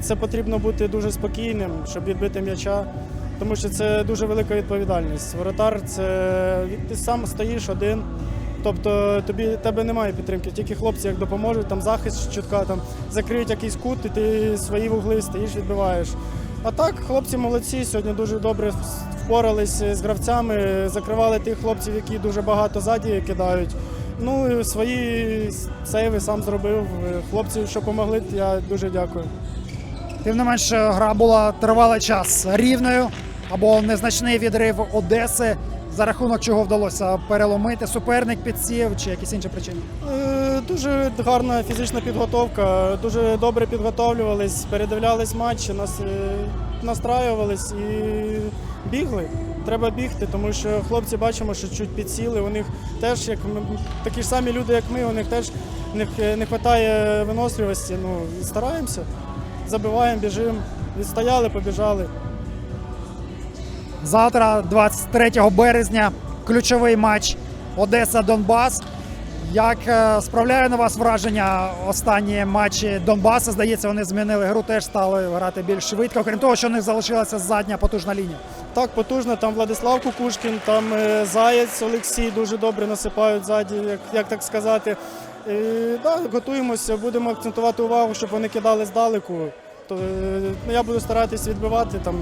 це потрібно бути дуже спокійним, щоб відбити м'яча, тому що це дуже велика відповідальність. Воротар це ти сам стоїш один. Тобто тобі тебе немає підтримки, тільки хлопці як допоможуть, там захист чутка, там закриють якийсь кут, і ти свої вугли стоїш, відбиваєш. А так, хлопці молодці, сьогодні дуже добре впорались з гравцями, закривали тих хлопців, які дуже багато ззаді кидають. Ну і свої сейви сам зробив. Хлопці, що допомогли, я дуже дякую. Тим не менш, гра була тривалий час рівною або незначний відрив Одеси, за рахунок чого вдалося переломити. Суперник підсів чи якісь інші причини. Е, Дуже гарна фізична підготовка, дуже добре підготовлювались, передивлялись матчі, нас, е, настраювались і бігли. Треба бігти, тому що хлопці бачимо, що чуть підсіли. У них теж, як ми, такі ж самі люди, як ми, у них теж не, не вистачає виносливості. Ну, стараємося, забиваємо, біжимо. Відстояли, побіжали. Завтра, 23 березня, ключовий матч Одеса-Донбас. Як е, справляє на вас враження останні матчі Донбаса? Здається, вони змінили гру, теж стали грати більш швидко. Окрім того, що них залишилася задня потужна лінія. Так, потужно. Там Владислав Кукушкін, там е, Заєць Олексій дуже добре насипають ззаді, як, як так сказати. Е, да, готуємося, будемо акцентувати увагу, щоб вони кидали здалеку. То, е, я буду старатись відбивати там.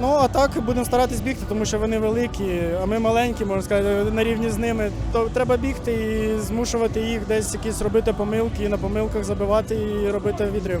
Ну, а так будемо старатись бігти, тому що вони великі, а ми маленькі, можна сказати, на рівні з ними. То треба бігти і змушувати їх десь якісь робити помилки, і на помилках забивати і робити відрив.